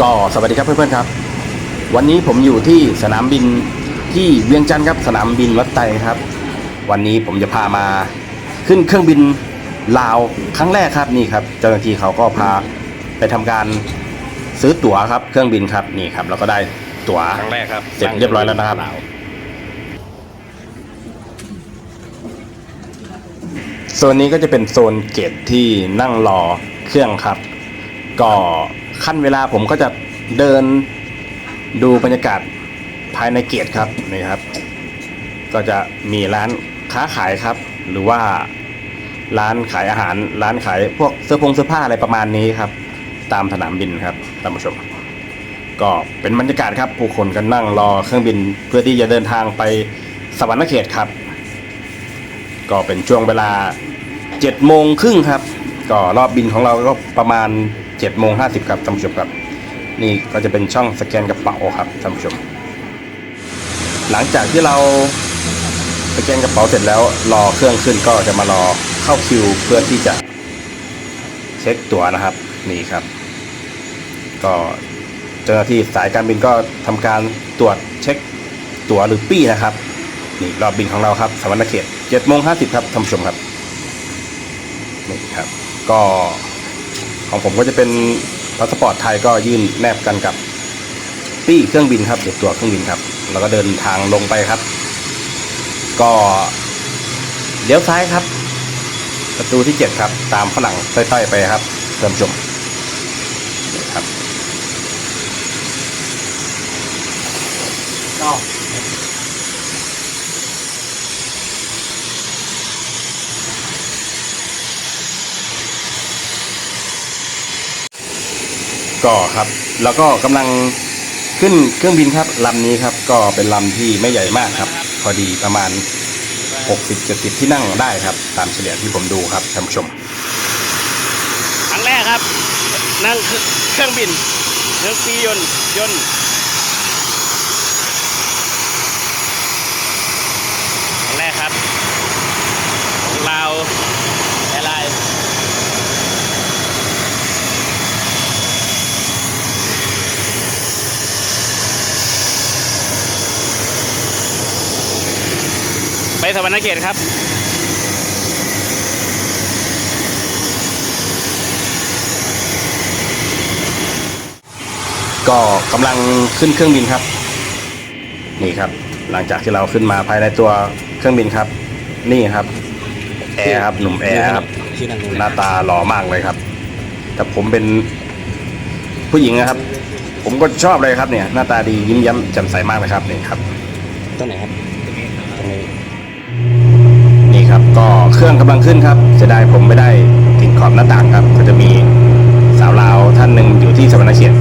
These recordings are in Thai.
ก็สวัสดีครับเพื่อนๆครับ วันนี้ผมอยู่ที่สนามบินที่เวียงจันทร์ครับ สนามบินวัดไตครับ วันนี้ผมจะพามาขึ้นเครื่องบินลาวครั้งแรกครับนี่ครับเจ้าหน้าที่เขาก็พาไปทำการซื้อตั๋วครับ เครื่องบินครับนี่ครับเราก็ได้ตั๋วครั้งแรกครับเสร็จเรียบร้อยแล้วนะครับโซนนี้ก็จะเป็นโซนเกตที่นั่งรอเครื่องครับ ก็ ขั้นเวลาผมก็จะเดินดูบรรยากาศภายในเกตครับนี่ครับ ก็จะมีร้านค้าขายครับ หรือว่าร้านขายอาหาร ร้านขายพวกเสื้อผงเสื้อผ้าอะไรประมาณนี้ครับ ตามสนามบินครับท่านผู้ชม ก็เป็นบรรยากาศครับ ผู้คนก็นั่งรอเครื่องบินเพื่อที่จะเดินทางไปสวรรค์เขตครับ ก็เป็นช่วงเวลา7โมงครึ่งครับ ก็รอบบินของเราก็ประมาณ 7โมง50ครับท่านผู้ชมครับ นี่ก็จะเป็นช่องสแกนกระเป๋าครับท่านผู้ชม หลังจากที่เราสแกนกระเป๋าเสร็จแล้วรอเครื่องขึ้นก็จะมารอเข้าคิวเพื่อที่จะเช็คตั๋วนะครับนี่ครับ ก็เจ้าหน้าที่สายการบินก็ทำการตรวจเช็คตั๋วหรือปี้นะครับนี่รอบบินของเราครับสวรรคเขต7โมง50ครับท่านผู้ชมครับนี่ครับ ก็ ของผมก็จะเป็นพาสปอร์ตไทยก็ยื่นแนบกันกับปี้เครื่องบินครับหรือตั๋วเครื่องบินครับ แล้วก็เดินทางลงไปครับ ก็เลี้ยวซ้ายครับ ประตูที่ 7 ครับ ตามฝรั่งต้ๆไปครับเพิ่มชมนี่ครับ ก็ ก็ครับ แล้วก็กำลังขึ้นเครื่องบินครับลำนี้ครับ ก็เป็นลำที่ไม่ใหญ่มากครับ พอดีประมาณ 60-70 ที่นั่งได้ครับ ตามเฉลี่ยที่ผมดูครับท่านผู้ชมครั้งแรกครับ นั่งเครื่องบินเครื่องปียนต์ยนต์ครั้งแรกครับของลาวแอร์ไลน์ไป สวรรณเขตครับก็กำลังขึ้นเครื่องบินครับ นี่ครับ หลังจากที่เราขึ้นมาภายในตัวเครื่องบินครับ นี่ครับแอร์ครับหนุ่มแอร์ครับชื่อนังหน้าตาหล่อมากเลยครับ แต่ผมเป็นผู้หญิงนะครับ ผมก็ชอบเลยครับเนี่ย หน้าตาดียิ้มแย้มแจ่มใสมากเลยครับนี่ครับต้นไหนครับตรงนี้นี่ ครับ ก็เครื่องกำลังขึ้นครับเสียดายผมไม่ได้ติดขอบหน้าต่างครับ ก็จะมีสาวลาวท่านหนึ่งอยู่ที่สวรรณเขต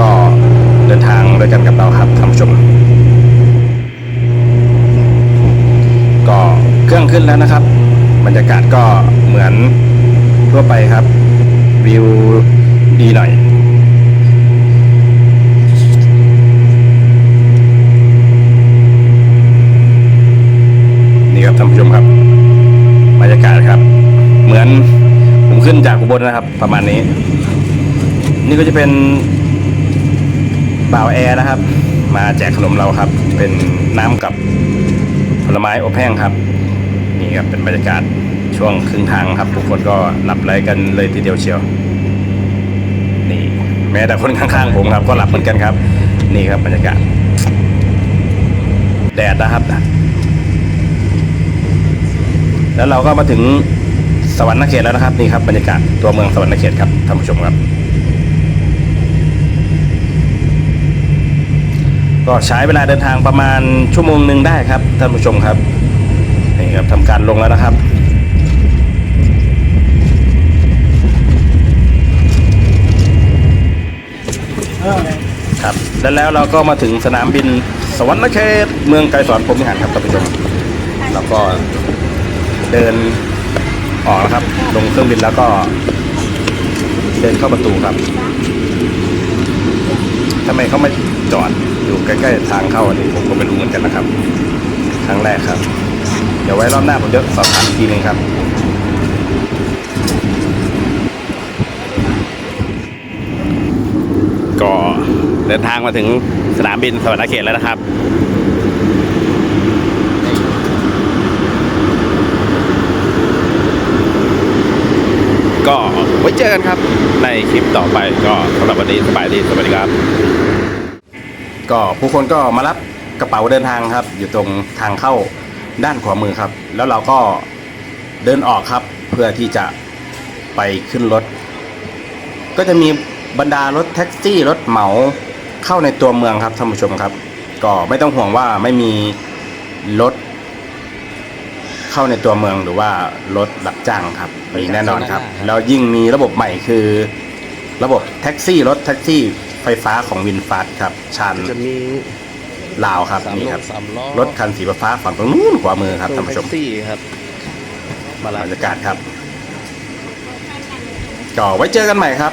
ก็เดินทางด้วยกันกับเราครับท่านผู้ชม ก็เครื่องขึ้นแล้วนะครับ บรรยากาศก็เหมือนทั่วไปครับ วิวดีหน่อย นี่ครับท่านผู้ชมครับ บรรยากาศครับ เหมือนผมขึ้นจาก อุบลนะครับ ประมาณนี้ นี่ก็จะเป็นบ่าวแอร์นะครับ มาแจกขนมเราครับ เป็นน้ำกับผลไม้อบแห้งครับ นี่ครับเป็นบรรยากาศช่วงครึ่งทางครับ ทุกคนก็หลับไหลกันเลยทีเดียวเชียว นี่ แม้แต่คนข้างๆผมครับ ก็หลับเหมือนกันครับ นี่ครับบรรยากาศ แดดนะครับแล้วเราก็มาถึง สวรรค์นเขตแล้วนะครับนี่ครับบรรยากาศตัวเมืองสวรรค์นเขตครับท่านผู้ชมครับ ก็ใช้เวลาเดินทางประมาณชั่วโมงหนึ่งได้ครับท่านผู้ชมครับนี่ครับทำการลงแล้วนะครับครับและแล้วเราก็มาถึงสนามบินสวรรค์เขตเมืองไกรสอนพรมวิหารครับท่านผู้ชมแล้วก็เดิน ออกนะครับ ลงเครื่องบินแล้วก็เดินเข้าประตูครับทำไมเขาไม่จอดอยู่ใกล้ๆทางเข้าอันนี้ผมก็ไม่รู้เหมือนกันนะครับ ครั้งแรกครับ เดี๋ยวไว้รอบหน้าผมจะสอบถามอีกทีหนึงครับ ก็เดินทางมาถึงสนามบินสวรรณเขตแล้วนะครับ ก็ไว้เจอกันครับในคลิปต่อไปก็สำหรับวันนี้สบายดีสวัสดีครับ ก็ผู้คนก็มารับกระเป๋าเดินทางครับ อยู่ตรงทางเข้าด้านขวามือครับ แล้วเราก็เดินออกครับ เพื่อที่จะไปขึ้นรถ ก็จะมีบรรดารถแท็กซี่รถเหมาเข้าในตัวเมืองครับท่านผู้ชมครับ ก็ไม่ต้องห่วงว่าไม่มีรถ เข้าในตัวเมืองหรือว่ารถรับจ้างครับมีแน่นอนครับ แล้วยิ่งมีระบบใหม่คือ ระบบแท็กซี่รถแท็กซี่ไฟฟ้าของวินฟาสครับชันจะมีลาวครับสามนี่ล้คอรับสามล้อรถคันสีฟ้าฝั่งตรงนู้นขวามือครับท่านผู้ชมแท็กซี่ครับมาบรับรรยากาศครับก็ไว้เจอกันใหม่ครับ